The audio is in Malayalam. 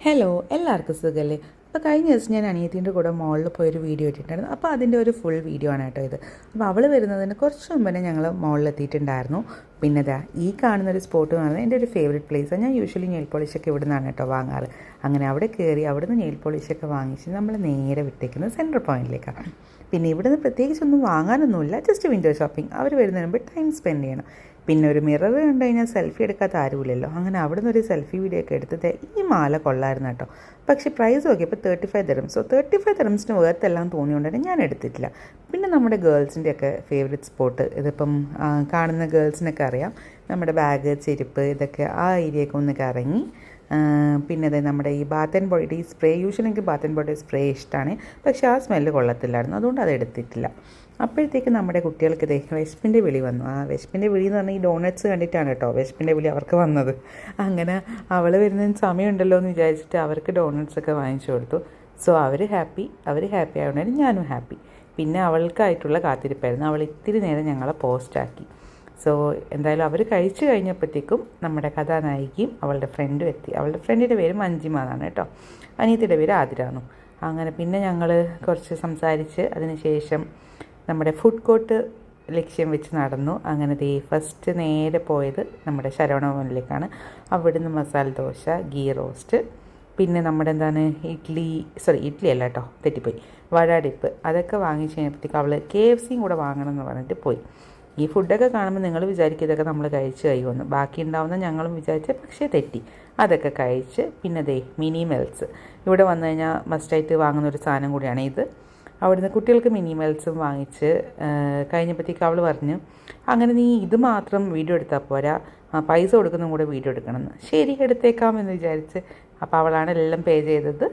ഹലോ എല്ലാവർക്കും സുഖമല്ലേ അപ്പോൾ കഴിഞ്ഞ ദിവസം ഞാൻ അനിയത്തിന്റെ കൂടെ മോളിൽ പോയൊരു വീഡിയോ ഇട്ടിട്ടുണ്ടായിരുന്നു. അപ്പോൾ അതിന്റെ ഒരു ഫുൾ വീഡിയോ ആണ് കേട്ടോ ഇത്. അപ്പോൾ അവൾ വരുന്നതിന് കുറച്ച് മുമ്പ് തന്നെ ഞങ്ങൾ മോളിൽ എത്തിയിട്ടുണ്ടായിരുന്നു പിന്നെ ഇതാ ഈ കാണുന്ന ഒരു സ്പോട്ട് എന്ന് പറയുന്നത് എന്റെ ഒരു ഫേവറേറ്റ് പ്ലേസാണ് ഞാൻ യൂഷ്വലി നെയിൽ പോളിഷൊക്കെ ഇവിടെ നിന്നാണ് കേട്ടോ വാങ്ങാറ്. അങ്ങനെ അവിടെ കയറി നിന്ന് നെയിൽ പോളിഷൊക്കെ വാങ്ങിച്ച് നമ്മൾ നേരെ വിട്ടേക്കുന്നത് സെൻട്രൽ പോയിന്റിലേക്കാണ് പിന്നെ ഇവിടെ ഇവിടുന്ന് പ്രത്യേകിച്ചൊന്നും വാങ്ങാനൊന്നുമില്ല ജസ്റ്റ് വിൻഡോ ഷോപ്പിംഗ് അവർ വരുന്നതിന് മുമ്പ് ടൈം സ്പെൻഡ് ചെയ്യണം. പിന്നെ ഒരു മിറർ കണ്ടു കഴിഞ്ഞാൽ സെൽഫി എടുക്കാത്ത ആരുമില്ലല്ലോ. അങ്ങനെ അവിടെ നിന്ന് ഒരു സെൽഫി വീഡിയോ ഒക്കെ എടുത്തത് ഈ മാല കൊള്ളായിരുന്നു കേട്ടോ. പക്ഷേ പ്രൈസ് നോക്കിയപ്പോൾ thirty five dirhams so thirty five തെറംസിന് വേർത്തെല്ലാം തോന്നിയോണ്ടാണ് ഞാൻ എടുത്തിട്ടില്ല. പിന്നെ നമ്മുടെ ഗേൾസിന്റെ ഒക്കെ ഫേവറേറ്റ് സ്പോട്ട് ഇതിപ്പം കാണുന്ന ഗേൾസിനൊക്കെ അറിയാം. നമ്മുടെ ബാഗ് ചെരുപ്പ് ഇതൊക്കെ ആ ഏരിയയൊക്കെ ഒന്ന് കറങ്ങി. പിന്നെ അതെ നമ്മുടെ ഈ bath and body spray usually എനിക്ക് ബാത്ത് ആൻഡ് ബോഡി സ്പ്രേ ഇഷ്ടമാണ് പക്ഷേ ആ സ്മെല്ല് കൊള്ളത്തില്ലായിരുന്നു. അതുകൊണ്ട് അത് എടുത്തിട്ടില്ല. അപ്പോഴത്തേക്ക് നമ്മുടെ കുട്ടികൾക്ക് ഇതേ വിശപ്പിന്റെ വിളി വന്നു. ആ വിശപ്പിന്റെ വിളി എന്ന് പറഞ്ഞാൽ ഈ ഡോണറ്റ്സ് കണ്ടിട്ടാണ് കേട്ടോ വിശപ്പിന്റെ വിളി അവർക്ക് വന്നത്. അങ്ങനെ അവൾ വരുന്നതിന് സമയമുണ്ടല്ലോ എന്ന് വിചാരിച്ചിട്ട് അവർക്ക് ഡോണറ്റ്സ് ഒക്കെ വാങ്ങിച്ചു കൊടുത്തു. സോ അവർ ഹാപ്പി. അവർ ഹാപ്പി ആയതുകൊണ്ടാണ് ഞാനും ഹാപ്പി. പിന്നെ അവൾക്കായിട്ടുള്ള കാത്തിരിപ്പായിരുന്നു. അവൾ ഇത്തിരി നേരം ഞങ്ങളെ പോസ്റ്റാക്കി സോ എന്തായാലും അവർ കഴിച്ചു കഴിഞ്ഞപ്പോഴത്തേക്കും നമ്മുടെ കഥാനായികയും അവളുടെ ഫ്രണ്ടും എത്തി. അവളുടെ ഫ്രണ്ടിന്റെ പേര് മഞ്ജിമ എന്നാണ് കേട്ടോ. അനിയത്തിയുടെ പേര് ആതിരാന്നു അങ്ങനെ പിന്നെ ഞങ്ങൾ കുറച്ച് സംസാരിച്ച് അതിനുശേഷം നമ്മുടെ ഫുഡ് കോർട്ട് ലക്ഷ്യം വെച്ച് നടന്നു. അങ്ങനെ ദേ ഫസ്റ്റ് നേരെ പോയത് നമ്മുടെ ശരവണ ശരവണഭവനിലേക്കാണ്. അവിടുന്ന് മസാല ദോശ ഗീ റോസ്റ്റ് പിന്നെ നമ്മുടെ എന്താണ് ഇഡ്ഡലി സോറി ഇഡ്ഡലി അല്ല കേട്ടോ തെറ്റിപ്പോയി. വടാടിപ്പ് അതൊക്കെ വാങ്ങിച്ച് കഴിഞ്ഞപ്പോഴത്തേക്ക് അവൾ കെ എഫ് സിയും കൂടെ വാങ്ങണം എന്ന് പറഞ്ഞിട്ട് പോയി. ഈ ഫുഡൊക്കെ കാണുമ്പോൾ നിങ്ങൾ വിചാരിക്കും ഇതൊക്കെ നമ്മൾ കഴിച്ച് കഴിയുമെന്ന്. ബാക്കി ഉണ്ടാവുന്ന ഞങ്ങളും വിചാരിച്ച് പക്ഷേ തെറ്റി. അതൊക്കെ കഴിച്ച് പിന്നെ ദേ മിനി മെൽസ് ഇവിടെ വന്നു കഴിഞ്ഞാൽ മസ്റ്റായിട്ട് വാങ്ങുന്ന ഒരു സാധനം കൂടിയാണ് ഇത്. അവിടുന്ന് കുട്ടികൾക്ക് മിനി മെൽസും വാങ്ങിച്ച് കഴിഞ്ഞപ്പോഴത്തേക്ക് അവൾ പറഞ്ഞു അങ്ങനെ നീ ഇത് മാത്രം വീഡിയോ എടുത്താൽ പോരാ. പൈസ കൊടുക്കുന്നതും കൂടെ വീഡിയോ എടുക്കണമെന്ന് ശരി എടുത്തേക്കാം എന്ന് വിചാരിച്ച്. അപ്പോൾ അവളാണ് എല്ലാം പേ ചെയ്തത്.